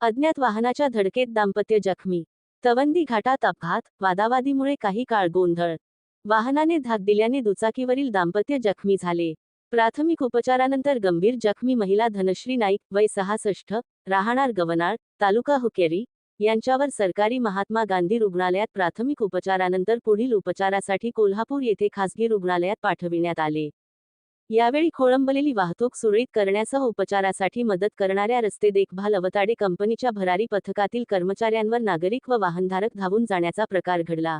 अज्ञात वाहनाच्या धडकेत दाम्पत्य जखमी. तवंदी घाटात अपघात वादावादीमुळे काही काळ गोंधळ. वाहनाने धाक दिल्याने दुचाकीवरील दाम्पत्य जखमी झाले. प्राथमिक उपचारानंतर गंभीर जखमी महिला धनश्री नाईक वय सहासष्ट राहणार गवनाळ तालुका हुकेरी यांच्यावर सरकारी महात्मा गांधी रुग्णालयात प्राथमिक उपचारानंतर पुढील उपचारासाठी कोल्हापूर येथे खासगी रुग्णालयात पाठविण्यात आले. यावेळी खोळंबलेली वाहतूक सुरळीत करण्यासह उपचारासाठी मदत करणाऱ्या रस्ते देखभाल अवताडे कंपनीच्या भरारी पथकातील कर्मचाऱ्यांवर नागरिक व वाहनधारक धावून जाण्याचा प्रकार घडला.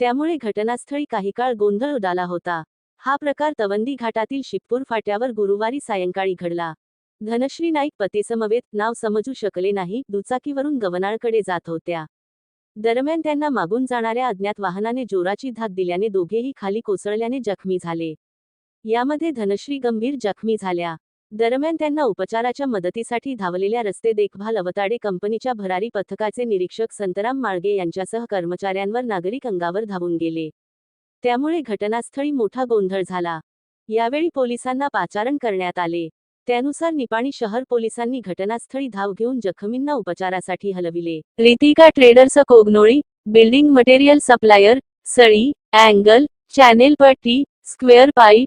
त्यामुळे घटनास्थळी काही काळ गोंधळ उडाला होता. हा प्रकार तवंदी घाटातील शिपपूर फाट्यावर गुरुवारी सायंकाळी घडला. धनश्री नाईक पतीसमवेत नाव समजू शकले नाही दुचाकीवरून गवनाळकडे जात होत्या. दरम्यान त्यांना मागून जाणाऱ्या अज्ञात वाहनाने जोराची धाक दिल्याने दोघेही खाली कोसळल्याने जखमी झाले. यामध्ये धनश्री गंभीर जखमी झाल्या. दरम्यान त्यांना उपचाराच्या मदतीसाठी धावलेल्या रस्ते देखभाल अवताडे कंपनीच्या भरारी पथकाचे निरीक्षक संतराम माळगे यांच्यासह कर्मचाऱ्यांवर नागरिक अंगावर धावून गेले. त्यामुळे घटनास्थळी मोठा गोंधळ झाला. यावेळी पोलिसांना पाचारण करण्यात आले. त्यानुसार निपाणी शहर पोलिसांनी घटनास्थळी धाव घेऊन जखमींना उपचारासाठी हलविले. Ritika traders Kognoli building material supplier सळी angle channel पट्टी square pipe